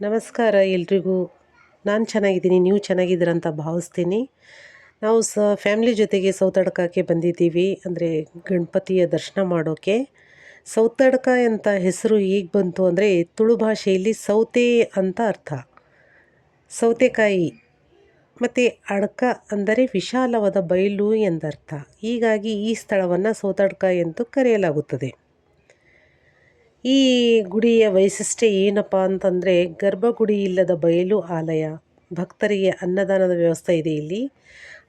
ನಮಸ್ಕಾರ ಎಲ್ರಿಗೂ. ನಾನು ಚೆನ್ನಾಗಿದ್ದೀನಿ, ನೀವು ಚೆನ್ನಾಗಿದ್ದೀರಂತ ಭಾವಿಸ್ತೀನಿ. ನಾವು ಸ, ಫ್ಯಾಮ್ಲಿ ಜೊತೆಗೆ ಸೌತಡ್ಕಕ್ಕೆ ಬಂದಿದ್ದೀವಿ, ಅಂದರೆ ಗಣಪತಿಯ ದರ್ಶನ ಮಾಡೋಕ್ಕೆ ಸೌತಡ್ಕ ಅಂತ ಹೆಸರು ಈಗ ಬಂತು ಅಂದರೆ ತುಳು ಭಾಷೆಯಲ್ಲಿ ಸೌತೆ ಅಂತ ಅರ್ಥ. ಸೌತೆಕಾಯಿ, ಮತ್ತು ಅಡ್ಕ ಅಂದರೆ ವಿಶಾಲವಾದ ಬಯಲು ಎಂದರ್ಥ. ಹೀಗಾಗಿ ಈ ಸ್ಥಳವನ್ನು ಸೌತಡ್ಕ ಎಂದು ಕರೆಯಲಾಗುತ್ತದೆ. ಈ ಗುಡಿಯ ವೈಶಿಷ್ಟ್ಯ ಏನಪ್ಪ ಅಂತಂದರೆ ಗರ್ಭಗುಡಿ ಇಲ್ಲದ ಬಯಲು ಆಲಯ. ಭಕ್ತರಿಗೆ ಅನ್ನದಾನದ ವ್ಯವಸ್ಥೆ ಇದೆ ಇಲ್ಲಿ.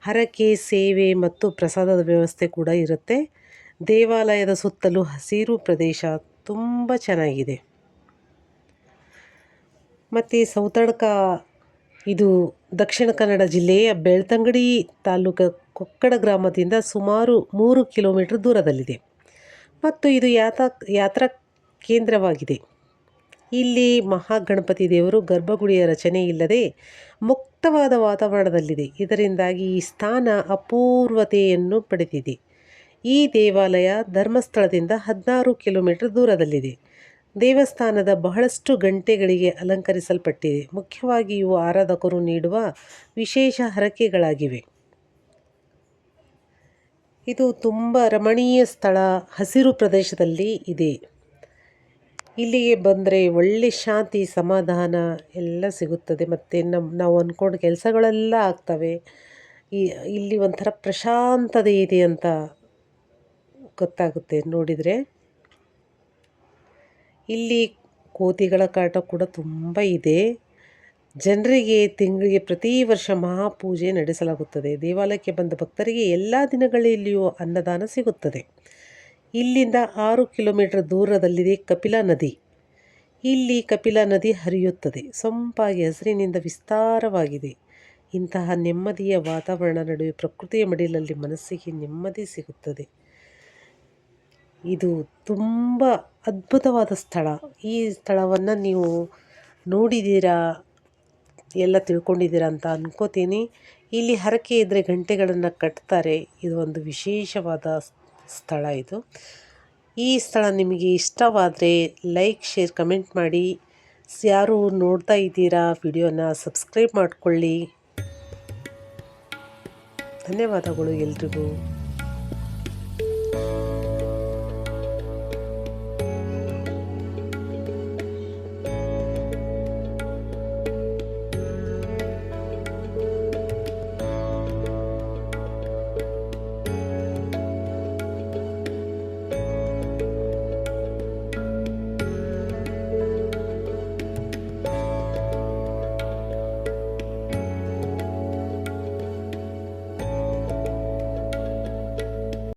ಹರಕೆ, ಸೇವೆ ಮತ್ತು ಪ್ರಸಾದದ ವ್ಯವಸ್ಥೆ ಕೂಡ ಇರುತ್ತೆ. ದೇವಾಲಯದ ಸುತ್ತಲೂ ಹಸಿರು ಪ್ರದೇಶ ತುಂಬ ಚೆನ್ನಾಗಿದೆ. ಮತ್ತು ಸೌತಡ್ಕ, ಇದು ದಕ್ಷಿಣ ಕನ್ನಡ ಜಿಲ್ಲೆಯ ಬೆಳ್ತಂಗಡಿ ತಾಲೂಕು ಕೊಕ್ಕಡ ಗ್ರಾಮದಿಂದ ಸುಮಾರು ಮೂರು ಕಿಲೋಮೀಟರ್ ದೂರದಲ್ಲಿದೆ. ಮತ್ತು ಇದು ಯಾತ, ಯಾತ್ರಾ ಕೇಂದ್ರವಾಗಿದೆ. ಇಲ್ಲಿ ಮಹಾಗಣಪತಿ ದೇವರು ಗರ್ಭಗುಡಿಯ ರಚನೆ ಇಲ್ಲದೆ ಮುಕ್ತವಾದ ವಾತಾವರಣದಲ್ಲಿದೆ. ಇದರಿಂದಾಗಿ ಈ ಸ್ಥಾನ ಅಪೂರ್ವತೆಯನ್ನು ಪಡೆದಿದೆ. ಈ ದೇವಾಲಯ ಧರ್ಮಸ್ಥಳದಿಂದ ಹದಿನಾರು ಕಿಲೋಮೀಟರ್ ದೂರದಲ್ಲಿದೆ. ದೇವಸ್ಥಾನದ ಬಹಳಷ್ಟು ಗಂಟೆಗಳಿಗೆ ಅಲಂಕರಿಸಲ್ಪಟ್ಟಿದೆ. ಮುಖ್ಯವಾಗಿ ಇವು ಆರಾಧಕರು ನೀಡುವ ವಿಶೇಷ ಹರಕೆಗಳಾಗಿವೆ. ಇದು ತುಂಬ ರಮಣೀಯ ಸ್ಥಳ. ಹಸಿರು ಪ್ರದೇಶದಲ್ಲಿ ಇದೆ. ಇಲ್ಲಿಗೆ ಬಂದರೆ ಒಳ್ಳೆ ಶಾಂತಿ, ಸಮಾಧಾನ ಎಲ್ಲ ಸಿಗುತ್ತದೆ. ಮತ್ತು ನಮ್ಮ ನಾವು ಅಂದ್ಕೊಂಡು ಕೆಲಸಗಳೆಲ್ಲ ಆಗ್ತವೆ. ಈ, ಇಲ್ಲಿ ಒಂಥರ ಪ್ರಶಾಂತತೆ ಇದೆ ಅಂತ ಗೊತ್ತಾಗುತ್ತೆ ನೋಡಿದರೆ. ಇಲ್ಲಿ ಕೋತಿಗಳ ಕಾಟ ಕೂಡ ತುಂಬ ಇದೆ. ಜನರಿಗೆ ತಿಂಗಳಿಗೆ ಪ್ರತಿ ವರ್ಷ ಮಹಾಪೂಜೆ ನಡೆಸಲಾಗುತ್ತದೆ. ದೇವಾಲಯಕ್ಕೆ ಬಂದ ಭಕ್ತರಿಗೆ ಎಲ್ಲ ದಿನಗಳಲ್ಲಿಯೂ ಅನ್ನದಾನ ಸಿಗುತ್ತದೆ. ಇಲ್ಲಿಂದ ಆರು ಕಿಲೋಮೀಟರ್ ದೂರದಲ್ಲಿದೆ ಕಪಿಲಾ ನದಿ. ಇಲ್ಲಿ ಕಪಿಲಾ ನದಿ ಹರಿಯುತ್ತದೆ. ಸೊಂಪಾಗಿ ಹಸಿರಿನಿಂದ ವಿಸ್ತಾರವಾಗಿದೆ. ಇಂತಹ ನೆಮ್ಮದಿಯ ವಾತಾವರಣ ನಡುವೆ ಪ್ರಕೃತಿಯ ಮಡಿಲಲ್ಲಿ ಮನಸ್ಸಿಗೆ ನೆಮ್ಮದಿ ಸಿಗುತ್ತದೆ. ಇದು ತುಂಬ ಅದ್ಭುತವಾದ ಸ್ಥಳ. ಈ ಸ್ಥಳವನ್ನು ನೀವು ನೋಡಿದ್ದೀರಾ? ಎಲ್ಲ ತಿಳ್ಕೊಂಡಿದ್ದೀರಾ ಅಂತ ಅನ್ಕೋತೀನಿ. ಇಲ್ಲಿ ಹರಕೆ ಇದ್ದರೆ ಗಂಟೆಗಳನ್ನು ಕಟ್ತಾರೆ. ಇದು ಒಂದು ವಿಶೇಷವಾದ ಸ್ಥಳ ಇದು. ಈ ಸ್ಥಳ ನಿಮಗೆ ಇಷ್ಟವಾದರೆ ಲೈಕ್, ಶೇರ್, ಕಮೆಂಟ್ ಮಾಡಿ. ಯಾರು ನೋಡ್ತಾ ಇದ್ದೀರಾ ವಿಡಿಯೋನ ಸಬ್ಸ್ಕ್ರೈಬ್ ಮಾಡಿಕೊಳ್ಳಿ. ಧನ್ಯವಾದಗಳು ಎಲ್ರಿಗೂ.